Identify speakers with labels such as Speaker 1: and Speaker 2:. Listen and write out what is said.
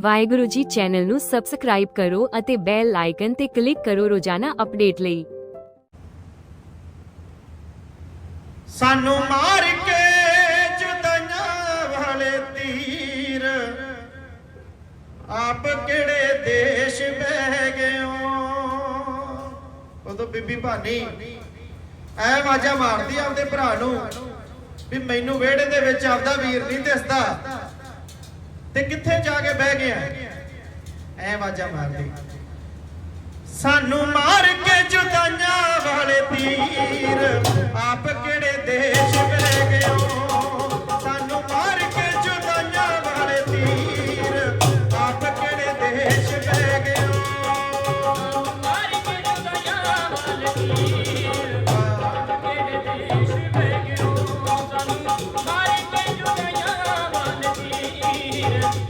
Speaker 1: Waheguru ji channel ਨੂੰ subscribe ਕਰੋ ਅਤੇ ਬੈਲ ਆਈਕਨ ਤੇ ਕਲਿੱਕ ਕਰੋ ਰੋਜ਼ਾਨਾ ਅਪਡੇਟ ਲਈ।
Speaker 2: ਸਾਨੂੰ ਮਾਰ ਕੇ ਜੁਦਾਈਆਂ ਵਾਲੇ ਤੀਰ। ਆਪ ਕਿਹੜੇ ਦੇਸ਼ ਬਹਿ ਗਿਓ ਉਦੋਂ ਬੀਬੀ ਭਾਨੀ, ਐ ਆਵਾਜ਼ਾਂ ਮਾਰਦੀ ਆ ਆਪਦੇ ਭਰਾ ਨੂੰ ਵੀ ਮੈਨੂੰ ਵਿਹੜੇ ਦੇ ਵਿੱਚ ਆਪਦਾ ਵੀਰ ਨਹੀਂ ਦਿਸਦਾ। ਤੇ ਕਿੱਥੇ ਜਾ ਕੇ ਬਹਿ ਗਿਆ? ਐ ਆਵਾਜ਼ਾਂ ਮਾਰਦੀ। ਸਾਨੂੰ ਮਾਰ ਕੇ ਸਾਨੂੰ